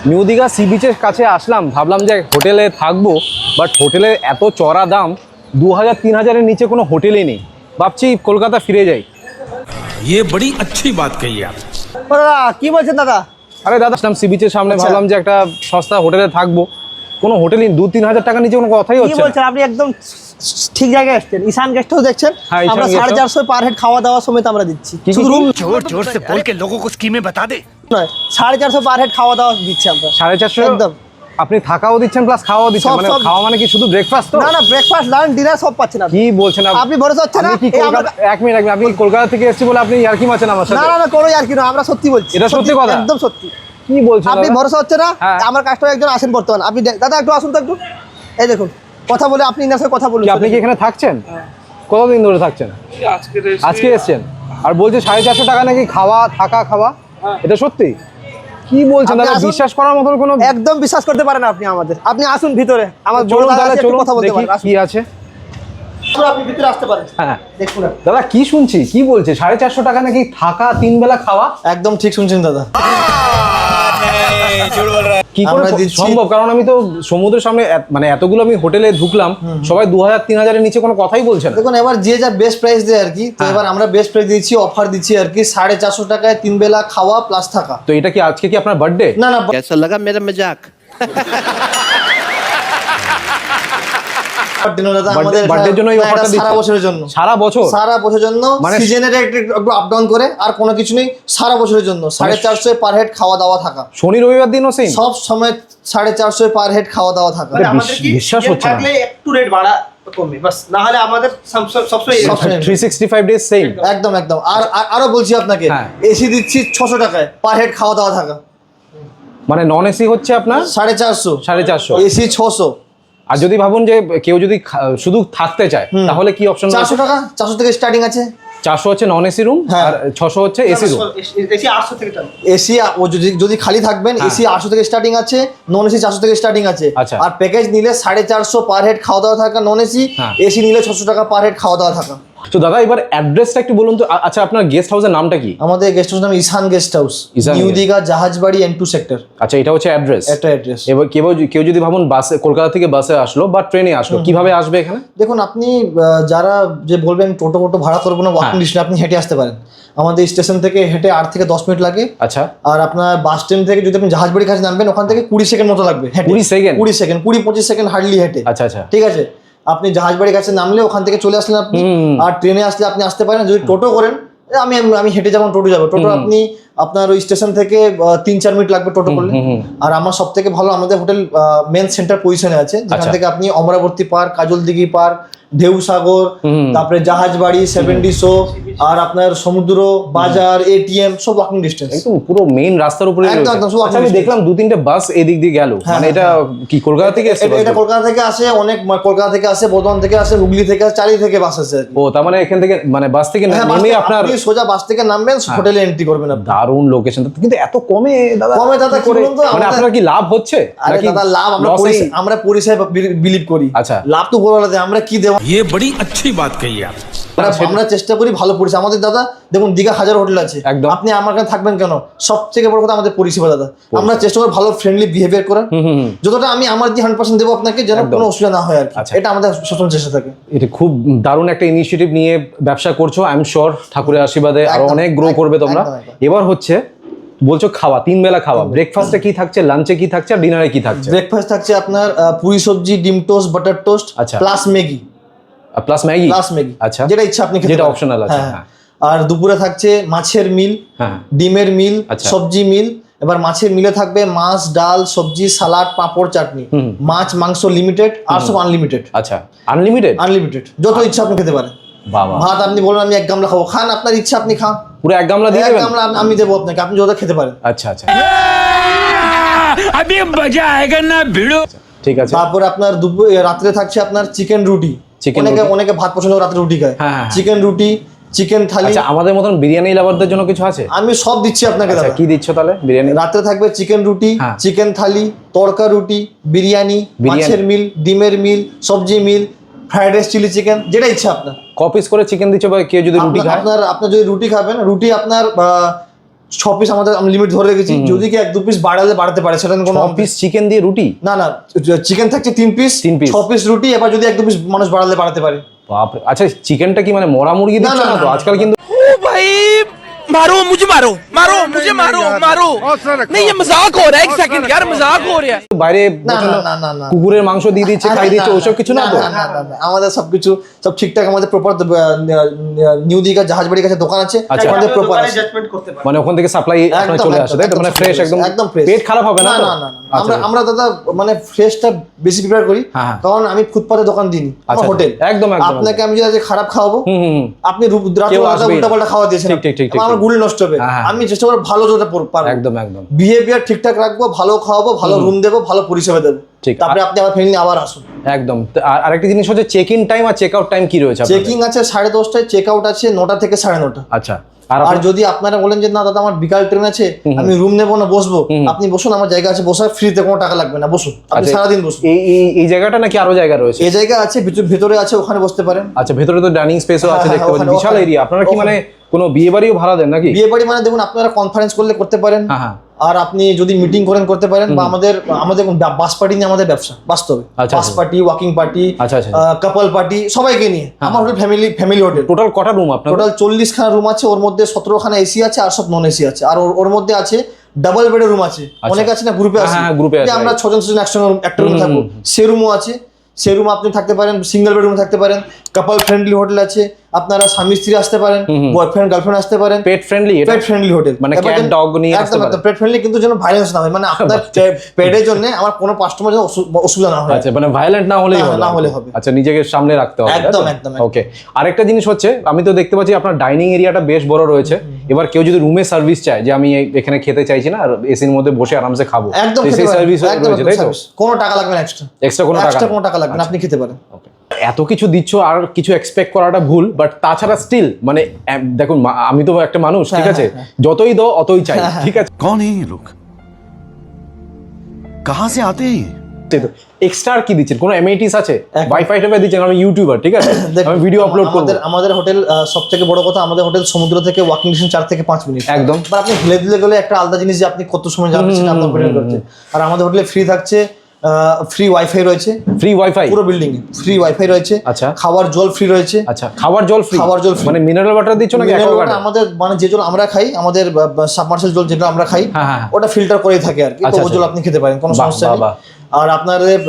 New Digha C বিচের কাছে আসলাম ভাবলাম যে হোটেলে থাকবো বাট হোটেলের এত চড়া দাম দু হাজার তিন হাজারের নিচে কোনো হোটেলই নেই ভাবছি কলকাতা ফিরে যাই ये बड़ी अच्छी बात कही आप ও দাদা কি বলছেন দাদা আরে দাদা আসলাম সি বিচের সামনে আচ্ছা। ভাবলাম যে একটা সস্তা হোটেলে থাকবো কোনো হোটেলই দু তিন হাজার টাকার নিচে কোনো কথাই কি হচ্ছে না। বলছেন আপনি একদম ঠিক জায়গায় এসছেন ঈশান গেস্ট হাউস দেখছেন হ্যাঁ, ঈশান আমরা guest সাড়ে house। চারশো পার হেড খাওয়া দাওয়া সমেত আমরা দিচ্ছি কি, শুধু কি, রুম जोर जोर से बोल के लोगों को स्कीमें बता दे নয় সাড়ে চারশো পার হেড খাওয়া দাওয়া দিচ্ছি আমরা। সাড়ে চারশো একদম। আপনি থাকাও দিচ্ছেন প্লাস খাওয়াও দিচ্ছেন মানে খাওয়া মানে কি শুধু ব্রেকফাস্ট তো? না না ব্রেকফাস্ট লাঞ্চ ডিনার সব পাচ্ছেন আপনি কি বলছেন আপনি ভরসা হচ্ছে না? আপনি কি এই কলকাতা এক মিনিট এক মিনিট আপনি কলকাতা থেকে এসেছি বলে আপনি ইয়ার্কি মারছেন আমার সাথে? না না কোনো আর না আমরা সত্যি বলছি। এটা সত্যি কথা? একদম সত্যি। কি বলছেন আপনি ভরসা হচ্ছে না? হ্যাঁ। আমার কাস্টমার একজন আসেন বর্তমান। আপনি দাদা একটু আসুন তো একটু। এই দেখুন কথা বলে আপনি ইনার সাথে কথা বলুন। আপনি কি এখানে থাকছেন? কতদিন ধরে থাকছেন? আজকে এসছেন। আর বলছে সাড়ে চারশো টাকা নাকি খাওয়া থাকা খাওয়া? এটা সত্যি? কি বলছেন আপনি দাদা? বিশ্বাস করার মতন কোনো একদম বিশ্বাস করতে পারেন আপনি আমাদের। আপনি আসুন ভিতরে। আমার বড় দাদা চলুন। কথা বলতে পারেন। কি আছে। আপনি ভিতরে আসতে পারেন। হ্যাঁ। দেখুন। দাদা কি শুনছি? কি বলছে? সাড়ে চারশো টাকা নাকি থাকা তিন বেলা খাওয়া? একদম ঠিক শুনছেন দাদা। সম্ভব? কারণ আমি তো সমুদ্রের সামনে মানে এতগুলো আমি হোটেলে ঢুকলাম সবাই দু হাজার তিন হাজারের নিচে কোনো কথাই বলছেন দেখুন এবার যে যা বেস্ট প্রাইস দেয় আর কি হ্যাঁ। এবার আমরা বেস্ট প্রাইস দিচ্ছি অফার দিচ্ছি আর কি সাড়ে চারশো টাকায় তিন বেলা খাওয়া প্লাস থাকা। তো এটা কি আজকে কি আপনার বার্থডে না না লাগা মেরা মজাক সারা বছরের জন্য। সারা বছর? সারা বছরের জন্য। মানে একটু আপ ডাউন করে আর কোনো কিছু নেই সারা বছরের জন্য। মানে সাড়ে চারশো পার হেড খাওয়া দাওয়া থাকা। শনি রবিবার দিনও সেই সব সময় সাড়ে চারশো পার হেড খাওয়া দাওয়া থাকা। মানে একটু রেট বাড়া না হলে আমাদের ডেজ সেম একদম। একদম আর আরও বলছি আপনাকে হ্যাঁ। এসি দিচ্ছি ছশো টাকায় পার হেড খাওয়া দাওয়া থাকা। মানে নন এসি হচ্ছে আপনার? সাড়ে চারশো। সাড়ে চারশো। এসি ছশো। আর যদি ভাবুন যে কেউ যদি খা- শুধু থাকতে চায় তাহলে কি অপশন চারশো টাকা চারশো থেকে স্টার্টিং আছে চারশো হচ্ছে নন এসি রুম হ্যাঁ। আর ছশো হচ্ছে এসি রুম এসি আটশো থেকে এসি ও যদি যদি খালি থাকবেন হ্যাঁ। এসি আটশো থেকে স্টার্টিং আছে নন এসি চারশো থেকে স্টার্টিং আছে আচ্ছা। আর প্যাকেজ নিলে সাড়ে চারশো পার হেড খাওয়া দাওয়া থাকা নন এসি হ্যাঁ। এসি নিলে ছশো টাকা পার হেড খাওয়া দাওয়া থাকা তো দাদা এবার অ্যাড্রেসটা একটু বলুন তো। আচ্ছা আপনার গেস্ট হাউসের নামটা কি? আমাদের গেস্ট হাউস নাম Ishan guest house new Digha Jahajbari N two sector আচ্ছা এটা হচ্ছে অ্যাড্রেস একটা অ্যাড্রেস এবার কেউ কেউ যদি ভাবুন বাসে কলকাতা থেকে বাসে আসলো বা ট্রেনে আসলো কীভাবে আসবে এখানে? দেখুন আপনি যারা যে বলবেন টোটো টোটো ভাড়া করব না ওয়াকিং হ্যাঁ। ডিস্টেন্স আপনি হেঁটে আসতে পারেন। আমাদের স্টেশন থেকে হেঁটে আট থেকে দশ মিনিট লাগে। আচ্ছা। আর আপনার বাস স্ট্যান্ড থেকে যদি আপনি জাহাজবাড়ির কাছে নামবেন ওখান থেকে কুড়ি সেকেন্ড মতো লাগবে 20 second? কুড়ি সেকেন্ড কুড়ি পঁচিশ সেকেন্ড হার্ডলি হেঁটে। আচ্ছা আচ্ছা। ঠিক আছে? আপনি জাহাজ বাড়ির কাছে নামলে ওখান থেকে চলে আসলেন আপনি আর ট্রেনে আসলে আপনি আসতে পারেন। যদি টোটো করেন আমি আমি হেঁটে যাব টোটো যাব। টোটো আপনি আপনার ওই স্টেশন থেকে তিন চার মিনিট লাগবে টোটো করলে। আর আমার সব থেকে ভালো আমাদের হোটেল মেন সেন্টার পজিশনে আছে। যেখান আচ্ছা। থেকে আপনি অমরাবতী পার্ক কাজল দিঘি পার্ক ঢেউ সাগর তারপরে জাহাজ বাড়ি সেভেন্টি শো আর আপনার সমুদ্র বাজার এটিএম সব ওয়াকিং ডিস্টেন্স একদম পুরো মেইন রাস্তার উপরে আচ্ছা আমি দেখলাম দু তিনটে বাস এদিক দিয়ে গেল। হ্যাঁ, মানে এটা কি কলকাতা থেকে এসেছে এটা কলকাতা থেকে আসে অনেক কলকাতা থেকে আসে বর্ধমান থেকে আসে হুগলি থেকে আসে চারি থেকে বাস আসে ও তার মানে এখান থেকে মানে বাস থেকে হ্যাঁ, নেমে আপনার সোজা বাস থেকে নামবেন হোটেলে এন্ট্রি করবেন আপনি। দারুণ লোকেশন কিন্তু এত কমে দাদা কমে দাদা, করে? তো, মানে আপনার কি লাভ হচ্ছে? আরে দাদা লাভ আমরা আমরা পরিষেবা বিলিভ করি। আচ্ছা। লাভ তো দেয় আমরা কি দেবো? ये बड़ी अच्छी बात कही आप আমরা আমরা চেষ্টা করি ভালো পরিষেবা আমাদের দাদা দেখুন দীঘা হাজার হোটেল আছে একদম। আপনি আমার কাছে থাকবেন কেন সব থেকে বড় কথা আমাদের পরিষেবা দাদা আমরা চেষ্টা করি ভালো ফ্রেন্ডলি বিহেভিয়ার করার হুম, হুম, হুম। যতটা আমি আমার যে হান্ড্রেড পার্সেন্ট দেবো আপনাকে যেন একদম। কোনো অসুবিধা না হয় আর কি আচ্ছা। এটা আমাদের সবসময় চেষ্টা থাকে এটা খুব দারুণ একটা ইনিশিয়েটিভ নিয়ে ব্যবসা করছো আই এম শিওর ঠাকুরের আশীর্বাদে আরো একদম, অনেক গ্রো একদম, করবে তোমরা একদম, একদম। এবার হচ্ছে বলছো খাওয়া তিন বেলা খাওয়া ব্রেকফাস্টে কি থাকছে লাঞ্চে কি থাকছে আর ডিনারে কি থাকছে ব্রেকফাস্ট থাকছে আপনার আহ, পুরি সবজি ডিম টোস্ট বাটার টোস্ট আচ্ছা। Plus Maggi plus Maggi plus Maggi আচ্ছা। যেটা ইচ্ছা আপনি যেটা অপশনাল আছে হ্যাঁ, হ্যাঁ। হ্যাঁ। আর দুপুরে থাকছে মাছের মিল ডিমের মিল আচ্ছা। সবজি মিল। এবার মাছের মিলে থাকবে মাছ ডাল সবজি সালাড পাঁপড় চাটনি। মাছ মাংস লিমিটেড আর সব আনলিমিটেড আচ্ছা। আনলিমিটেড আনলিমিটেড যত ইচ্ছা আপনি খেতে পারেন। ভাত আপনি বলুন আমি এক গামলা খাব। খান আপনার ইচ্ছা আপনি খান। পুরো এক গামলা দিয়ে এক গামলা আমি দেবো আপনাকে। আপনি যত খেতে পারেন। আচ্ছা আচ্ছা। আমি আয়েগা না ভিড়ো। আচ্ছা, ঠিক আছে। তারপর আপনার দুপুর রাত্রে থাকছে আপনার চিকেন রুটি Chicken অনেকে অনেকে ভাত পছন্দ করে রাত্রে রুটি খায়। চিকেন রুটি চিকেন থালি। আচ্ছা আমাদের মতন বিরিয়ানি লাভারদের জন্য কিছু আছে? আমি সব দিচ্ছি আপনাকে আচ্ছা দাদা। কি দিচ্ছ তাহলে বিরিয়ানি? রাত্রে থাকবে চিকেন রুটি। চিকেন থালি তড়কা রুটি বিরিয়ানি বিরিয়ানি। মাছের মিল ডিমের মিল সবজি meal fried rice chilli chicken যেটা ইচ্ছা আপনার। ক পিস করে চিকেন দিচ্ছ বা কেউ যদি রুটি খায়? আপনার আপনার যদি রুটি খাবেন রুটি আপনার ছ পিস আমাদের আমি লিমিট ধরে রেখেছি। যদি কি এক দু পিস বাড়ালে বাড়াতে পারে সেটা নিয়ে কোনো পিস চিকেন দিয়ে রুটি? না না চিকেন থাকছে তিন পিস তিন পিস ছ পিস রুটি এবার যদি এক দু পিস মানুষ বাড়ালে বাড়াতে পারে। বাপ আচ্ছা চিকেনটা কি মানে মরা মুরগি না, না, তো? আজকাল কিন্তু भाई मारो मुझे मारो मारो मुझे मारो मारो नहीं ये मजाक हो रहा है एक सेकंड यार मजाक हो रहा है বাইরে না, প্রচন্ড না, না, না। কুকুরের মাংস দিয়ে দিচ্ছে খাই দিচ্ছে ওইসব কিছু না তো না, না, না, না। আমাদের সবকিছু সব ঠিকঠাক আমাদের প্রপার নিউ দিঘা জাহাজবাড়ির কাছে দোকান আছে আচ্ছা। আমাদের প্রপার মানে ওখান থেকে সাপ্লাই একদম, চলে একদম, আসে তাই তো একদম মানে ফ্রেশ fresh, একদম একদম fresh। পেট খারাপ হবে না না তো? না না না। আচ্ছা, আমরা আমরা দাদা মানে ফ্রেশটা বেশি প্রিপেয়ার করি হ্যাঁ, হ্যাঁ। কারণ আমি ফুটপাতে দোকান দিই আমার আচ্ছা, হোটেল একদম, একদম, আপনাকে আমি যদি আজকে খারাপ খাওয়াবো হুম হুম হুম। আপনি রাত্রে কেউ আসবেই না। উল্টা পাল্টা খাওয়া দিয়েছেন ঠিক, ঠিক, ঠিক, ঠিক, আমার ঠিক। গুলি নষ্ট হবে। হ্যাঁ, হ্যাঁ। আমি চেষ্টা করব ভালো যেটা পারব। একদম একদম। বিহেভিয়ার ঠিকঠাক রাখব ভালো খাওয়াবো ভালো রুম দেবো ভালো পরিষেবা দেবো। ঠিক। তারপরে আপনি আমার ফ্যামিলি আবার আসুন। একদম। আর- আরেকটা জিনিস হচ্ছে চেক ইন টাইম আর চেক আউট টাইম কি রয়েছে চেকিং আছে সাড়ে দশটায় চেক আউট আছে নটা থেকে সাড়ে নটা। আচ্ছা। আর যদি আপনারা বলেন যে না দাদা আমার বিকাল ট্রেন আছে আমি রুম নেব না বসবো। আপনি বসুন আমার জায়গা আছে বসার ফ্রিতে কোনো টাকা লাগবে না বসুন। আপনি আচ্ছা, সারাদিন বসুন। এই এই- জায়গাটা নাকি আরও জায়গা রয়েছে? এই জায়গা আছে ভিতরে ভেতরে আছে ওখানে বসতে পারেন। আচ্ছা ভেতরে তো ডাইনিং স্পেসও আছে হ্যাঁ, দেখতে পাচ্ছি। বিশাল এরিয়া আপনারা কি মানে কোনো বিয়ে বাড়িও ভাড়া দেন নাকি? বিয়ে বাড়ি মানে দেখুন আপনারা কনফারেন্স করলে করতে পারেন। হ্যাঁ হ্যাঁ। আর আপনি যদি মিটিং করেন করতে পারেন বা আমাদের আমাদের বাস পার্টি নিয়ে আমাদের ব্যবসা বাস্তবে। আচ্ছা, বাস আচ্ছা। পার্টি ওয়াকিং পার্টি আচ্ছা, আচ্ছা। কাপল পার্টি সবাইকে নিয়ে। হ্যাঁ। আমার hotel family family hotel total কটা রুম আপনার টোটাল চল্লিশ খানা রুম আছে ওর মধ্যে সতেরো খানা এসি আছে আর সব নন এসি আছে। আর ওর- মধ্যে আছে ডাবল বেডের রুম আছে। অনেক আছে না গ্রুপে হ্যাঁ, আছে? হ্যাঁ, গ্রুপে আছে, আমরা ছজন ছজন একসঙ্গে একটা রুম থাকব। সে রুমও আছে। সে রুম আপনি থাকতে পারেন সিঙ্গেল বেডরুম থাকতে পারেন। কাপল ফ্রেন্ডলি হোটেল আছে। আপনারা স্বামী স্ত্রী আসতে পারেন বয়ফ্রেন্ড গার্লফ্রেন্ড আসতে পারেন। Pet friendly pet friendly hotel মানে cat, dog নিয়ে আসতে পারে। পেট ফ্রেন্ডলি কিন্তু যেন ভাইলেন্স না হয়। মানে আপনার পেটের জন্য আমার কোনো কাস্টমার যেন অসুবিধা না হয়। আচ্ছা মানে ভায়োলেন্ট না হলেই না, হবে না হলে হবে। আচ্ছা নিজেকে সামনে রাখতে হবে একদম, একদম। ওকে আরেকটা জিনিস হচ্ছে আমি তো দেখতে পাচ্ছি আপনার ডাইনিং এরিয়াটা বেশ বড় রয়েছে। এবার কেউ যদি রুমে সার্ভিস চায় যে আমি এখানে খেতে চাইছি না আর এসির মধ্যে বসে আরামসে খাব একদম সেই সার্ভিস রয়েছে তাই তো? কোনো টাকা লাগবে না এক্সট্রা এক্সট্রা কোনো টাকা লাগবে না আপনি খেতে পারেন। Okay. এত কিছু দিচ্ছ আর কিছু এক্সপেক্ট করাটা ভুল বাট তাছাড়া স্টিল মানে দেখুন আমি তো একটা মানুষ ঠিক হ্যাঁ, আছে? হ্যাঁ, হ্যাঁ। যতই দাও অতই চাই ঠিক আছে? কোন লোক? কাহা সে আতে এক্সট্রা কি দিচ্ছেন? কোনো এমআইটিস আছে? ওয়াইফাই টাইফাই দিচ্ছেন আমি ইউটিউবার ঠিক আছে? আমি ভিডিও আপলোড করব। আমাদের আমাদের হোটেল সবথেকে বড় কথা আমাদের হোটেল সমুদ্র থেকে ওয়াকিং ডিস্টেন্স 4 থেকে 5 মিনিট একদম। বাট আপনি হেলে দিলে গেলে একটা আলাদা জিনিস যে আপনি কত সময় যাচ্ছেন আপনার হোটেল করতে আর আমাদের হোটেলে ফ্রি থাকছে ফ্রি ওয়াইফাই রয়েছে। ফ্রি ওয়াইফাই পুরো বিল্ডিং এ ফ্রি ওয়াইফাই রয়েছে। আচ্ছা। খাওয়ার জল ফ্রি রয়েছে। আচ্ছা খাবার জল ফ্রি খাবার জল মানে মিনারেল ওয়াটার দিচ্ছ নাকি আমাদের মানে যে জল আমরা খাই আমাদের সাবমার্সেল জল যেটা আমরা খাই হ্যাঁ, হ্যাঁ। ওটা ফিল্টার করেই থাকে আর কি। তো আচ্ছা, জল আচ্ছা। আপনি খেতে পারেন কোনো সমস্যা নেই। আর আপনাদের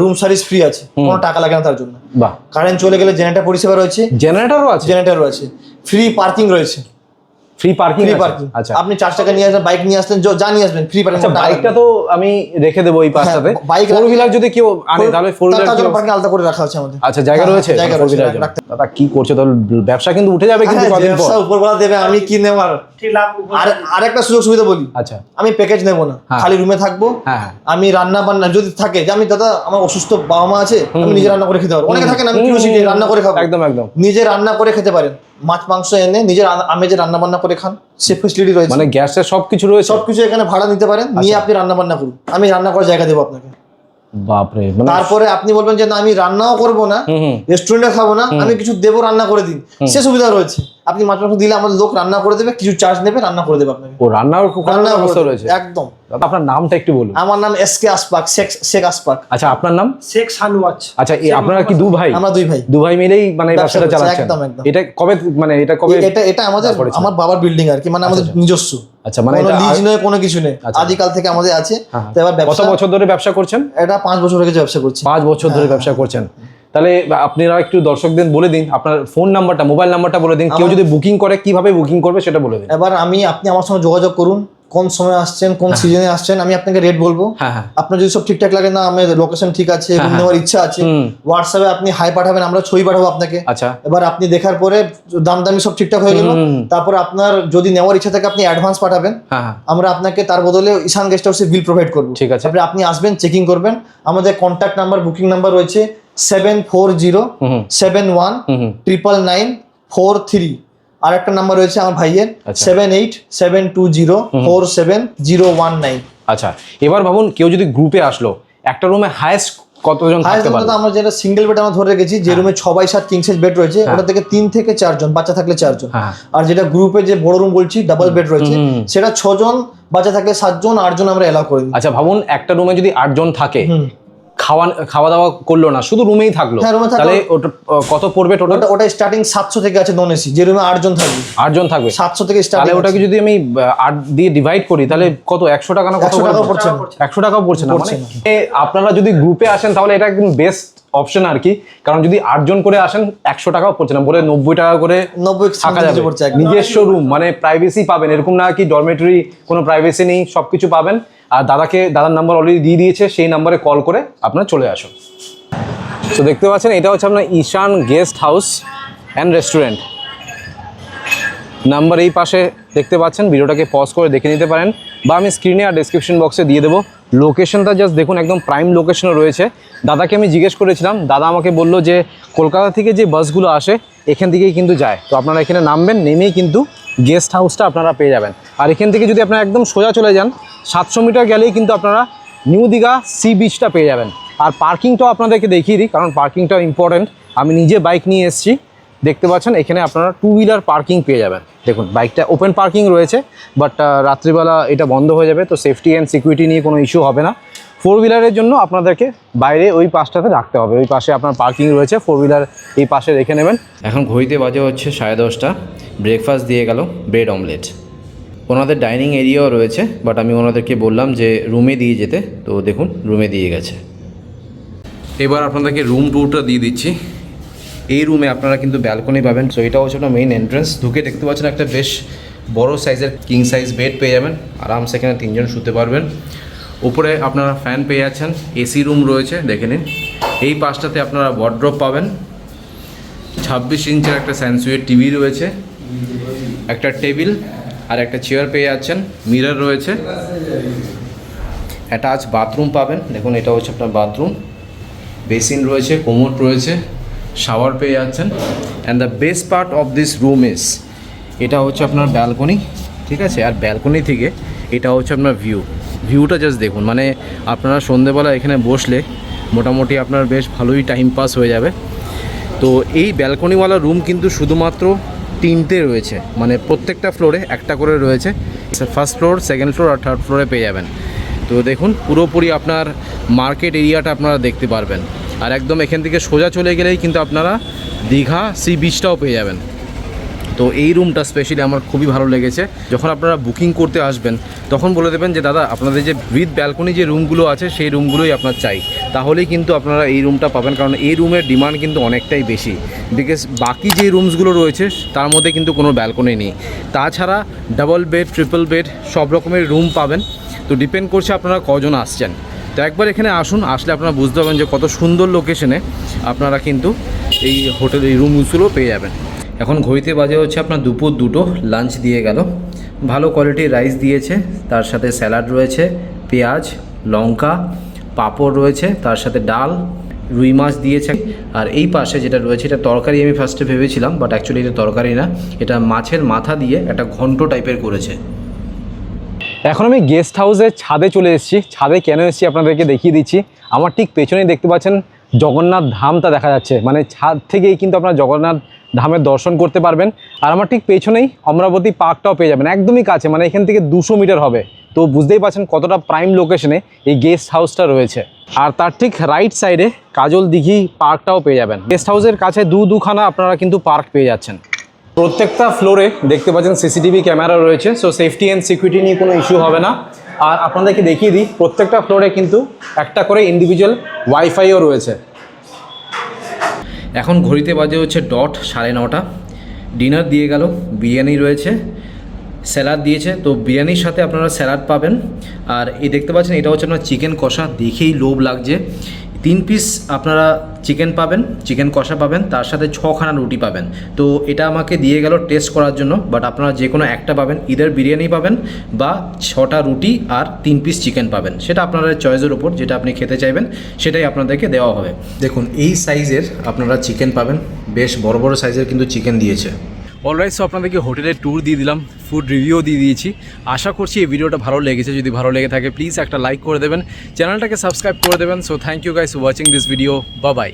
রুম সার্ভিস ফ্রি আছে। কোনো টাকা লাগে না তার জন্য। বাহ। কারেন্ট চলে গেলে জেনারেটর পরিষেবা রয়েছে। জেনারেটরও আছে? জেনারেটর রয়েছে ফ্রি পার্কিং রয়েছে। ফ্রি পার্কিং আচ্ছা। আপনি চার টাকা নিয়ে আসবেন বাইক নিয়ে আসলেন য- নিয়ে আসবেন ফ্রি পার্কিং আচ্ছা বাইকটা তো আমি রেখে দেবো এই পাশটাতে। বাইক ফোর হুইলার যদি কেউ আনে তাহলে ফোর হুইলার পার্কিং আলাদা করে রাখা আছে আমাদের। আচ্ছা জায়গা হ্যাঁ, রয়েছে? জায়গা রয়েছে, দাদা কি করছে? তাহলে ব্যবসা কিন্তু উঠে যাবে কিন্তু কদিন পর। ব্যবসা উপরবেলা দেবে আমি কি নেওয়ার আর? আর আরেকটা সুযোগ সুবিধা বলি। আচ্ছা। আমি প্যাকেজ নেব না। হ্যাঁ। খালি রুমে থাকব। হ্যাঁ, হ্যাঁ। আমি রান্না বান্না যদি থাকে যে আমি দাদা আমার অসুস্থ বাবা মা আছে আমি নিজে রান্না করে খেতে পারব। অনেকে থাকে না আমি কিউসিটি রান্না করে খাব। একদম একদম। নিজে রান্না করে খেতে পারেন। মাছ মাংস এনে নিজের রান্না- আমেজে রান্না বান্না করে খান সে ফেসিলিটি রয়েছে। মানে গ্যাসের সবকিছু রয়েছে? সবকিছু এখানে ভাড়া নিতে পারেন আচ্ছা। নিয়ে আপনি রান্না বান্না করুন। আমি রান্না করার জায়গা দেবো আপনাকে। বাপরে মানে তারপরে আপনি বলবেন যে না আমি রান্নাও করব না। রেস্টুরেন্টে খাব না আমি কিছু দেবো রান্না করে দিন। সে সুবিধা রয়েছে। আপনি মাছ মাংস দিলে আমাদের লোক রান্না করে দেবে কিছু চার্জ নেবে রান্না করে দেবে আপনাকে। ও রান্নার খুব রান্না রয়েছে। একদম। আপনার নামটা একটু বলুন। আমার নাম এস কে আসপাক শেখ শেখ আসপাক আচ্ছা আপনার নাম? শেখ সানওয়াজ আচ্ছা আপনারা কি দু ভাই আমরা দুই ভাই। দু ভাই মিলেই মানে ব্যবসাটা চালাচ্ছেন? একদম, একদম। এটা কবে মানে এটা কবে এটা এটা আমাদের আমার বাবার বিল্ডিং আর কি মানে আমাদের নিজস্ব। আচ্ছা মানে কোনো এটা লিজ নয় কোনো কিছু নেই। আচ্ছা। আদিকাল থেকে আমাদের আছে। হ্যাঁ, তো এবার কত বছর ধরে ব্যবসা করছেন? এটা পাঁচ বছর থেকে ব্যবসা করছি। পাঁচ বছর ধরে ব্যবসা করছেন। তাহলে আপনারা একটু দর্শকদের বলে দিন আপনার ফোন নাম্বারটা মোবাইল নাম্বারটা বলে দিন কেউ যদি বুকিং করে কীভাবে বুকিং করবে সেটা বলে দিন। এবার আমি আপনি আমার সঙ্গে যোগাযোগ করুন কোন সময় আসছেন কোন সিজনে আসছেন আমি আপনাকে রেট বলব। হ্যাঁ হ্যাঁ। আপনার যদি সব ঠিকঠাক লাগে না আমার লোকেশন ঠিক আছে হ্যাঁ। নেওয়ার ইচ্ছা আছে হোয়াটসঅ্যাপে আপনি হাই পাঠাবেন আমরা ছবি পাঠাবো আপনাকে। আচ্ছা। এবার আপনি দেখার পরে দাম দামি সব ঠিকঠাক হয়ে গেল। তারপর আপনার যদি নেওয়ার ইচ্ছা থাকে আপনি অ্যাডভান্স পাঠাবেন। হ্যাঁ হ্যাঁ। আমরা আপনাকে তার বদলে ঈশান গেস্ট হাউসে বিল প্রোভাইড করব। ঠিক আছে। আপনি আসবেন চেকিং করবেন। আমাদের কন্ট্যাক্ট নাম্বার বুকিং নাম্বার রয়েছে seven four zero seven one triple nine four three আর একটা নাম্বার রয়েছে আমার ভাইয়ের। Seven eight seven two zero four seven zero one nine আচ্ছা এবার ভাবুন কেউ যদি গ্রুপে আসলো একটা রুমে হায়েস্ট কতজন থাকতে পারবে? আমরা যেটা সিঙ্গেল বেড আমরা ধরে রেখেছি যে রুমে ছ বাই সাত কিং সাইজ বেড রয়েছে ওটা থেকে তিন থেকে চারজন বাচ্চা থাকলে চারজন। হ্যাঁ। আর যেটা গ্রুপে যে বড় রুম বলছি ডাবল বেড রয়েছে সেটা ছজন বাচ্চা থাকলে সাতজন আটজন আমরা এলাও করি আচ্ছা ভাবুন একটা রুমে যদি আটজন থাকে খাওয়া খাওয়া দাওয়া করল না শুধু রুমেই থাকল। হ্যাঁ, থাকল। তাহলে ওটা কত পড়বে টোটাল ওটা স্টার্টিং সাতশো থেকে আছে নন এসি যে রুমে আটজন থাকবে। আটজন থাকবে। সাতশো থেকে তাহলে ওটাকে যদি আমি আট দিয়ে ডিভাইড করি তাহলে কত? একশো টাকা না কত 100 টাকাও পড়ছে না। একশো টাকাও পড়ছে না মানে আপনারা যদি গ্রুপে আসেন তাহলে এটা একদম বেস্ট অপশন আর কি। কারণ যদি আটজন করে আসেন একশো টাকাও পড়ছে না বলে নব্বই টাকা করে নব্বই থাকা যাবে। নিজস্ব রুম মানে প্রাইভেসি পাবেন। এরকম না কি ডরমেটরি কোনো প্রাইভেসি নেই সব কিছু পাবেন। আর দাদাকে দাদার নাম্বার অলরেডি দিয়ে দিয়েছে সেই নাম্বারে কল করে আপনারা চলে আসুন। তো দেখতে পাচ্ছেন এটা হচ্ছে আপনার Ishan guest house and restaurant number এই পাশে দেখতে পাচ্ছেন ভিডিওটাকে পজ করে দেখে নিতে পারেন। বা আমি স্ক্রিনে আর ডিসক্রিপশন বক্সে দিয়ে দেবো। লোকেশনটা জাস্ট দেখুন, একদম প্রাইম লোকেশনে রয়েছে। দাদাকে আমি জিজ্ঞেস করেছিলাম, দাদা আমাকে বলল যে, কলকাতা থেকে যে বাসগুলো আসে, এখান থেকেই কিন্তু যায়। তো আপনারা এখানে নামবেন, নেমেই কিন্তু গেস্ট হাউসটা আপনারা পেয়ে যাবেন। আর এখান থেকে যদি আপনারা একদম সোজা চলে যান, সাতশো মিটার গেলেই কিন্তু আপনারা নিউ দীঘা সি বিচটা পেয়ে যাবেন। আর পার্কিংটাও আপনাদেরকে দেখিয়ে দিই, কারণ পার্কিংটাও ইম্পর্ট্যান্ট আমি নিজে বাইক নিয়ে এসেছি। দেখতে পাচ্ছেন এখানে আপনারা টু হুইলার পার্কিং পেয়ে যাবেন। দেখুন বাইকটা ওপেন পার্কিং রয়েছে বাট রাত্রিবেলা এটা বন্ধ হয়ে যাবে তো সেফটি অ্যান্ড সিকিউরিটি নিয়ে কোনো ইস্যু হবে না। ফোর হুইলারের জন্য আপনাদেরকে বাইরে ওই পাশটাতে রাখতে হবে। ওই পাশে আপনার পার্কিং রয়েছে ফোর হুইলার এই পাশে রেখে নেবেন। এখন ঘড়িতে বাজে হচ্ছে সাড়ে দশটা। ব্রেকফাস্ট দিয়ে গেল ব্রেড অমলেট ওনাদের ডাইনিং এরিয়াও রয়েছে বাট আমি ওনাদেরকে বললাম যে রুমে দিয়ে যেতে। তো দেখুন রুমে দিয়ে গেছে। এবার আপনাদেরকে রুম ট্যুরটা দিয়ে দিচ্ছি। এই রুমে আপনারা কিন্তু ব্যালকনি পাবেন। সো এটা হচ্ছে মেইন এন্ট্রেন্স ঢুকে দেখতে পাচ্ছেন একটা বেশ বড় সাইজের কিং সাইজ বেড পেয়ে যাবেন। আরামসে এখানে তিনজন শুতে পারবেন। উপরে আপনারা ফ্যান পেয়ে যাচ্ছেন এসি রুম রয়েছে, দেখে নিন। এই পাশটাতে আপনারা ওয়ার্ড্রপ পাবেন। ছাব্বিশ ইঞ্চের একটা স্যানসুয়ের টিভি রয়েছে। একটা টেবিল আর একটা চেয়ার পেয়ে যাচ্ছেন মিরর রয়েছে। অ্যাটাচ বাথরুম পাবেন। দেখুন, এটা হচ্ছে আপনার বাথরুম বেসিন রয়েছে কোমোট রয়েছে। শাওয়ার পেয়ে যাচ্ছেন। And the best part of this room is এটা হচ্ছে আপনার ব্যালকনি ঠিক আছে? আর ব্যালকনি থেকে এটা হচ্ছে আপনার ভিউ ভিউটা জাস্ট দেখুন মানে আপনারা সন্ধেবেলা এখানে বসলে মোটামুটি আপনার বেশ ভালোই টাইম পাস হয়ে যাবে। তো এই ব্যালকনিওয়ালা রুম কিন্তু শুধুমাত্র তিনটে রয়েছে মানে প্রত্যেকটা ফ্লোরে একটা করে রয়েছে। ফার্স্ট ফ্লোর সেকেন্ড ফ্লোর আর থার্ড ফ্লোরে পেয়ে যাবেন। তো দেখুন, পুরোপুরি আপনার মার্কেট এরিয়াটা আপনারা দেখতে পারবেন। আর একদম এখান থেকে সোজা চলে গেলেই কিন্তু আপনারা দীঘা সি বিচটাও পেয়ে যাবেন। তো এই রুমটা স্পেশালি আমার খুবই ভালো লেগেছে। যখন আপনারা বুকিং করতে আসবেন, তখন বলে দেবেন যে, দাদা, আপনাদের যে উইথ ব্যালকনি যে রুমগুলো আছে, সেই রুমগুলোই আপনার চাই। তাহলেই কিন্তু আপনারা এই রুমটা পাবেন, কারণ এই রুমের ডিমান্ড কিন্তু অনেকটাই বেশি। বিকজ বাকি যে রুমসগুলো রয়েছে, তার মধ্যে কিন্তু কোনো ব্যালকনি নেই। তাছাড়া ডাবল বেড ট্রিপল বেড সব রকমের রুম পাবেন। তো ডিপেন্ড করছে আপনারা কজন আসছেন। তো একবার এখানে আসুন, আসলে আপনারা বুঝতে পারবেন যে কত সুন্দর লোকেশনে আপনারা কিন্তু এই হোটেল এই রুমগুলো পেয়ে যাবেন। এখন ঘড়িতে বাজে হচ্ছে আপনার দুপুর দুটো লাঞ্চ দিয়ে গেল। ভালো কোয়ালিটির রাইস দিয়েছে, তার সাথে স্যালাড রয়েছে, পেঁয়াজ, লঙ্কা, পাঁপড় রয়েছে, তার সাথে ডাল, রুই মাছ দিয়েছে। আর এই পাশে যেটা রয়েছে, এটা তরকারি আমি ফার্স্টে ভেবেছিলাম বাট অ্যাকচুয়ালি এটা তরকারি না, এটা মাছের মাথা দিয়ে একটা ঘন্ট টাইপের করেছে। এখন আমি গেস্ট হাউসের ছাদে চলে এসেছি। ছাদে কেন এসেছি আপনাদেরকে দেখিয়ে দিচ্ছি। আমার ঠিক পেছনেই দেখতে পাচ্ছেন জগন্নাথ ধামটা দেখা যাচ্ছে। মানে ছাদ থেকেই কিন্তু আপনারা জগন্নাথ ধামের দর্শন করতে পারবেন। আর আমার ঠিক পেছনেই অমরাবতী পার্কটাও পেয়ে যাবেন। একদমই কাছে মানে এখান থেকে দুশো মিটার হবে। তো বুঝতেই পারছেন কতটা প্রাইম লোকেশনে এই গেস্ট হাউসটা রয়েছে। আর তার ঠিক রাইট সাইডে কাজল দিঘি পার্কটাও পেয়ে যাবেন। গেস্ট হাউসের কাছে দু দুখানা আপনারা কিন্তু পার্ক পেয়ে যাচ্ছেন। প্রত্যেকটা ফ্লোরে দেখতে পাচ্ছেন সিসিটিভি ক্যামেরা রয়েছে সো সেফটি অ্যান্ড সিকিউরিটি নিয়ে কোনো ইস্যু হবে না। আর আপনাদেরকে দেখিয়ে দিই, প্রত্যেকটা ফ্লোরে কিন্তু একটা করে ইন্ডিভিজুয়াল ওয়াইফাইও রয়েছে। এখন ঘড়িতে বাজে হচ্ছে ডট সাড়ে নটা। ডিনার দিয়ে গেল, বিরিয়ানি রয়েছে স্যালাড দিয়েছে, তো বিরিয়ানির সাথে আপনারা স্যালাড পাবেন। আর এই দেখতে পাচ্ছেন, এটা হচ্ছে আপনার চিকেন কষা, দেখেই লোভ লাগছে। তিন পিস আপনারা চিকেন পাবেন চিকেন কষা পাবেন, তার সাথে ছখানা রুটি পাবেন। তো এটা আমাকে দিয়ে গেল টেস্ট করার জন্য বাট আপনারা যে কোনো একটা পাবেন ইদার বিরিয়ানি পাবেন বা ছটা রুটি আর তিন পিস চিকেন পাবেন। সেটা আপনাদের চয়েসের ওপর যেটা আপনি খেতে চাইবেন, সেটাই আপনাদেরকে দেওয়া হবে। দেখুন, এই সাইজের আপনারা চিকেন পাবেন, বেশ বড় বড় সাইজের কিন্তু চিকেন দিয়েছে। অলরাইট সো আপনাদেরকে হোটেলের ট্যুর দিয়ে দিলাম ফুড রিভিউ দিয়ে দিয়েছি। আশা করছি এই ভিডিওটা ভালো লেগেছে। যদি ভালো লেগে থাকে প্লিজ একটা লাইক করে দেবেন। চ্যানেলটাকে সাবস্ক্রাইব করে দেবেন। So thank you guys watching this video বা বাই